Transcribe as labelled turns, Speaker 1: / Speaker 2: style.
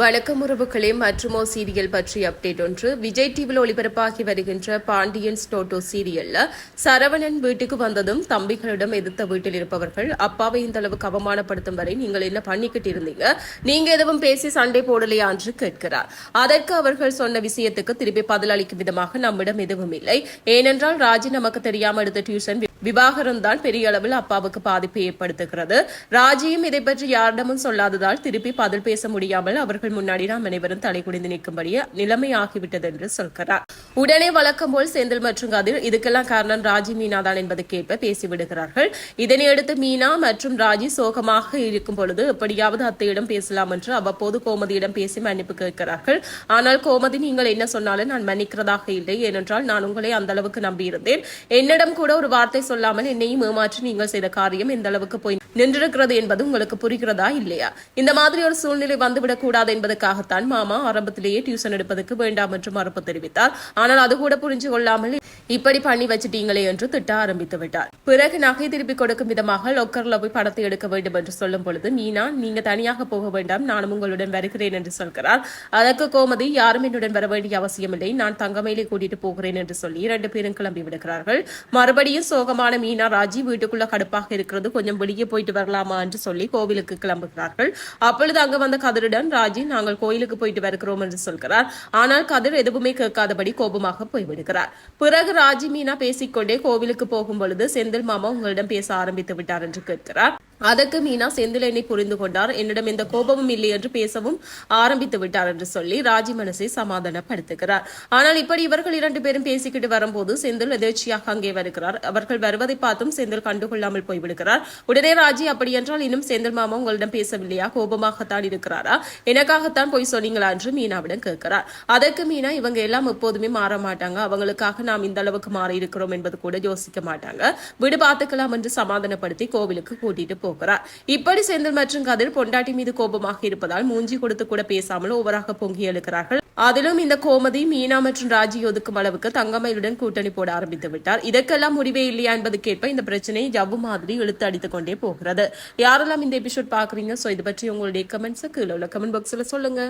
Speaker 1: வணக்கம் உறவுகளே மற்றுமோ சீரியல் பற்றி அப்டேட் ஒன்று. விஜய் டிவியில் ஒளிபரப்பாகி வருகின்ற பாண்டியன் ஸ்டோட்டோ சீரியல்ல சரவணன் வீட்டுக்கு வந்ததும் தம்பிகளிடம் எதிர்த்த வீட்டில் இருப்பவர்கள் அப்பாவை இந்த அளவுக்கு அவமானப்படுத்தும் வரை நீங்கள் என்ன பண்ணிக்கிட்டு இருந்தீங்க? நீங்க எதுவும் பேசி சண்டை போடலையா? என்று கேட்கிறார். அதற்கு அவர்கள் சொன்ன விஷயத்துக்கு திருப்பி பதிலளிக்கும் விதமாக நம்மிடம் எதுவும் இல்லை. ஏனென்றால் ராஜி நமக்கு தெரியாம எடுத்த டியூஷன் விவாகரம் தான் பெரிய அளவில் அப்பாவுக்கு பாதிப்பை ஏற்படுத்துகிறது. ராஜியும் இதை பற்றி யாரிடமும் சொல்லாததால் திருப்பி பதில் பேச முடியாமல் அவர்கள் முன்னாடி நாம் அனைவரும் தலைகுடிந்து நிற்கும்படி நிலைமை ஆகிவிட்டது என்று சொல்கிறார். உடனே வழக்கம் போல் செந்தில் மற்றும் கதிர் இதுக்கெல்லாம் காரணம் ராஜி மீனா தான் என்பதற்கேற்ப பேசிவிடுகிறார்கள். இதனையடுத்து மீனா மற்றும் ராஜி சோகமாக இருக்கும் பொழுது எப்படியாவது அத்தையிடம் பேசலாம் என்று அவ்வப்போது கோமதியிடம் பேசி மன்னிப்பு கேட்கிறார்கள். ஆனால் கோமதி நீங்கள் என்ன சொன்னாலும் நான் மன்னிக்கிறதாக இல்லை. ஏனென்றால் நான் உங்களை அந்த அளவுக்கு நம்பியிருந்தேன். என்னிடம் கூட ஒரு வார்த்தை சொல்லாமல் என்னையும் ஏமாற்றி நீங்கள் செய்த காரியம் எந்த அளவுக்கு போய் நின்றிருக்கிறது என்பது உங்களுக்கு புரிகிறதா இல்லையா? இந்த மாதிரி ஒரு சூழ்நிலை வந்துவிடக் கூடாது என்பதற்காகத்தான் மாமா ஆரம்பத்திலேயே டியூஷன் எடுப்பதற்கு வேண்டாம் என்று மறுப்பு தெரிவித்தார். ஆனால் அது கூட புரிஞ்சு கொள்ளாமல் இப்படி பண்ணி வச்சிட்டீங்களே என்று திட்ட ஆரம்பித்து விட்டார். பிறகு நகை திருப்பி கொடுக்கும் விதமாக லொக்கர்ல போய் படத்தை எடுக்க வேண்டும் என்று சொல்லும் பொழுது மீனா நீங்க தனியாக போக வேண்டாம் நானும் உங்களுடன் வருகிறேன் என்று சொல்கிறார். அதற்கு கோமதி யாரும் என்னுடன் வர வேண்டிய அவசியமில்லை நான் தங்கமேலே கூட்டிட்டு போகிறேன் என்று சொல்லி இரண்டு பேரும் கிளம்பி விடுகிறார்கள். மறுபடியும் சோகமான மீனா ராஜி வீட்டுக்குள்ள கடுப்பாக இருக்கிறது. கொஞ்சம் வெளியே போய் போயிட்டு வரலாமா என்று சொல்லி கோவிலுக்கு கிளம்புகிறார்கள். அப்பொழுது அங்கு வந்த கதிரிடம் ராஜி நாங்கள் கோயிலுக்கு போயிட்டு வருகிறோம் என்று சொல்கிறார். ஆனால் கதிர் எதுவுமே கேட்காதபடி கோபமாக போய்விடுகிறார் பிறகு ராஜி மீனா பேசிக்கொண்டே கோவிலுக்கு போகும் பொழுது செந்தில் மாமா உங்களிடம் பேச ஆரம்பித்து விட்டார் என்று கேட்கிறார். அதற்கு மீனா செந்தில் என்னை புரிந்து கொண்டார். என்னிடம் எந்த கோபமும் இல்லை என்று பேசவும் ஆரம்பித்து விட்டார் என்று சொல்லி ராஜி மனசை சமாதானப்படுத்துகிறார். ஆனால் இப்படி இவர்கள் இரண்டு பேரும் பேசிக்கிட்டு வரும்போது செந்தில் எதேச்சியாக அங்கே வருகிறார். அவர்கள் வருவதை பார்த்தும் செந்தில் கண்டுகொள்ளாமல் போய்விடுகிறார். உடனே ராஜி அப்படி என்றால் இன்னும் செந்தில் மாமா உங்களிடம் பேசவில்லையா? கோபமாகத்தான் இருக்கிறாரா? எனக்காகத்தான் போய் சொன்னீங்களா? என்று மீனாவிடம் கேட்கிறார். அதற்கு மீனா இவங்க எல்லாம் எப்போதுமே மாற மாட்டாங்க. அவங்களுக்காக நாம் இந்த அளவுக்கு மாறி இருக்கிறோம் என்பது கூட யோசிக்க மாட்டாங்க. விடு பார்த்துக்கலாம் என்று சமாதானப்படுத்தி கோவிலுக்கு கூட்டிட்டு போகிறார். இப்படி செந்தில் மற்றும் கதிர் பொண்டாட்டி மீது கோபமாக இருப்பதால் மூஞ்சி கொடுத்து கூட பேசாமல் ஓவராக பொங்கி எழுக்கிறார்கள். அதிலும் இந்த கோமதி மீனா மற்றும் ராஜி ஒதுக்கும் அளவுக்கு தங்கமயிலுடன் கூட்டணி போட ஆரம்பித்து விட்டார். இதற்கெல்லாம் முடிவே இல்லையா என்பதுக்கேற்ப இந்த பிரச்சனை ஜவ்வு மாதிரி இழுத்து அடித்துக் கொண்டே போகிறது. யாரெல்லாம் இந்த எபிசோட் பாக்குறீங்க சோ இது பற்றி உங்களுடைய கமெண்ட்ஸ் கீழே உள்ள கமெண்ட் பாக்ஸ்ல சொல்லுங்க.